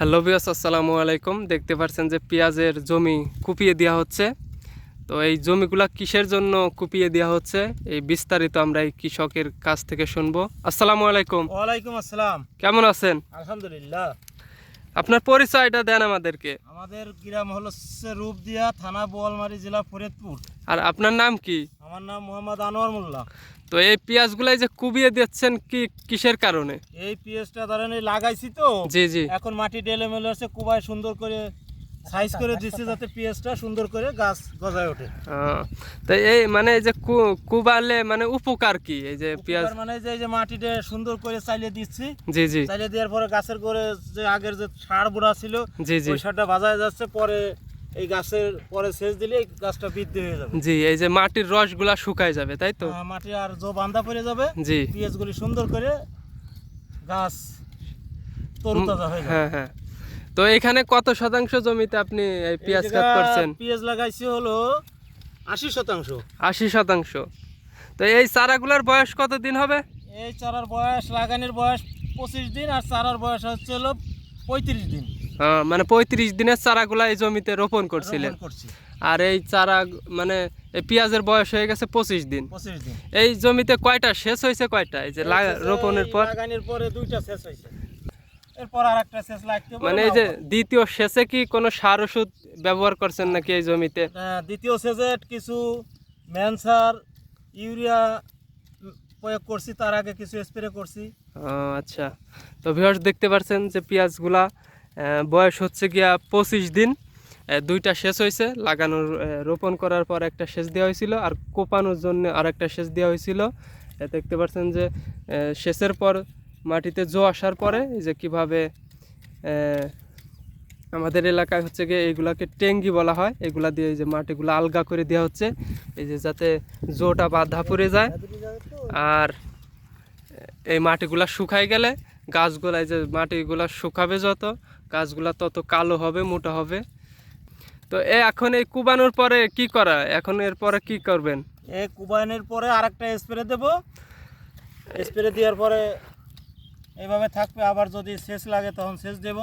Hello বিয়াস আসসালামু আলাইকুম। দেখতে পাচ্ছেন যে পেঁয়াজের জমি কুপিয়ে দেওয়া হচ্ছে। তো এই জমিগুলা কিসের জন্য কুপিয়ে দেওয়া হচ্ছে এই বিস্তারিত আমরা এই কৃষকের কাছ থেকে শুনব। আসসালামু আলাইকুম। ওয়ালাইকুম আসসালাম। কেমন আছেন? আলহামদুলিল্লাহ। আপনার পরিচয়টা দেন আমাদেরকে। আমাদের গ্রাম হলো রূপদিয়া থানা বোয়ালমারি জেলা ফরিদপুর। আর আপনার নাম কি? আমার নাম মোহাম্মদ আনোয়ার মোল্লা। তো এই পেঁয়াজগুলাই যে কুবিয়ে দিচ্ছেন কি কিসের কারণে? এই পেঁয়াজটা ধরেন লাগাইছি তো। জি জি। এখন মাটি ডেলে মেলে আছে কুবায় সুন্দর করে সাইজ করে দিচ্ছি যাতে পিএসটা সুন্দর করে গাছ গজায় ওঠে। তো এই মানে এই যে কুবালে মানে উপকার কি? এই যে পেঁয়াজ মানে যে এই যে মাটিটা সুন্দর করে চালিয়ে দিচ্ছি। জি জি। চালিয়ে দেওয়ার পরে গাছের করে যে আগের যে সার বুড়া ছিল জি জি। সারটা বাজায় যাচ্ছে পরে এই গাছের পরে সেচ দিলে এই গাছটা বৃদ্ধি হয়ে যাবে। জি এই যে মাটির রসগুলা শুকায় যাবে তাই তো? আহ, মাটি আর জো বান্ধা পড়ে যাবে। জি। পিঁয়াজগুলি সুন্দর করে গাছ তরুতাজা হয়ে যাবে। হ্যাঁ হ্যাঁ। তো এখানে কত শতাংশ জমিতে আপনি এই পেঁয়াজ জায়গা করছেন? পেঁয়াজ লাগাইছি হলো আশি শতাংশ। আশি শতাংশ। তো এই চারাগুলোর বয়স কত দিন হবে? এই চারার বয়স লাগানোর বয়স পঁচিশ দিন আর চারার বয়স হচ্ছে হলো পঁয়ত্রিশ দিন। মানে পঁয়ত্রিশ দিনের চারাগুলা এই জমিতে রোপণ করছিলেন। আর এই চারা মানে এই পেঁয়াজের বয়স হয়ে গেছে পঁচিশ দিন। এই জমিতে কয়টা শেষ হয়েছে কয়টা? এই যে রোপণের পর? লাগানোর পরে দুইটা শেষ হয়েছে। এরপর আর একটা শেষ লাগতে মানে এই যে দ্বিতীয় শেষে কি কোনো সার ওষুধ ব্যবহার করছেন নাকি এই জমিতে? দ্বিতীয় সেজেট কিছু ম্যানসার ইউরিয়া প্রয়োগ করছি তার আগে কিছু স্প্রে করছি। আচ্ছা। তো ভিউয়ার্স দেখতে পাচ্ছেন যে পেঁয়াজগুলা বয়স হচ্ছে গিয়া পঁচিশ দিন। দুইটা শেষ হয়েছে লাগানোর রোপণ করার পর একটা সেচ দেওয়া হয়েছিল আর কোপানোর জন্য আর একটা সেচ দেওয়া হয়েছিল দেখতে পাচ্ছেন যে সেচের পর মাটিতে জো আসার পরে এই যে কীভাবে আমাদের এলাকায় হচ্ছে গিয়ে এইগুলাকে টেঙ্গি বলা হয়। এগুলা দিয়ে এই যে মাটিগুলো আলগা করে দেওয়া হচ্ছে। এই যে যাতে জোটা বাধা পড়ে যায়। আর এই মাটিগুলা শুকাই গেলে গাছগুলা, এই যে মাটিগুলা শুকাবে যত, গাছগুলা তত কালো হবে, মোটা হবে। তো এ এখন এই কুবানোর পরে কি করা? এখন এর পরে কি করবেন? এ কুবায়নের পরে আরেকটা স্প্রে দেব। স্প্রে দেওয়ার পরে এইভাবে থাকবে আবার যদি সেচ লাগে তখন সেচ দেব।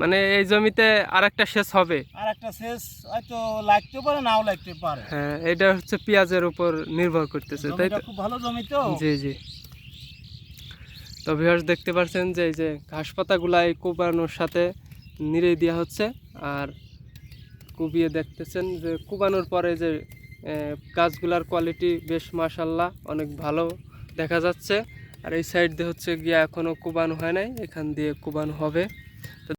মানে এই জমিতে আরেকটা সেচ হবে? আর একটা সেচ হয়তো লাগতে পারে নাও লাগতে পারে। হ্যাঁ এটা হচ্ছে পেঁয়াজের উপর নির্ভর করতেছে তাই তো? খুব ভালো জমি তো। জি জি। তো ভিউয়ার্স দেখতে পাচ্ছেন যে এই যে ঘাস পাতাগুলা এই কুবানোর সাথে নিড়ে দেওয়া হচ্ছে আর কুবিয়ে দেখতেছেন যে কুবানোর পরে যে গাছগুলার কোয়ালিটি বেশ মাশাল্লাহ অনেক ভালো দেখা যাচ্ছে। আর এই সাইড দিয়ে হচ্ছে গিয়া এখনও কোবানো হয় নাই এখান দিয়ে কোবানো হবে।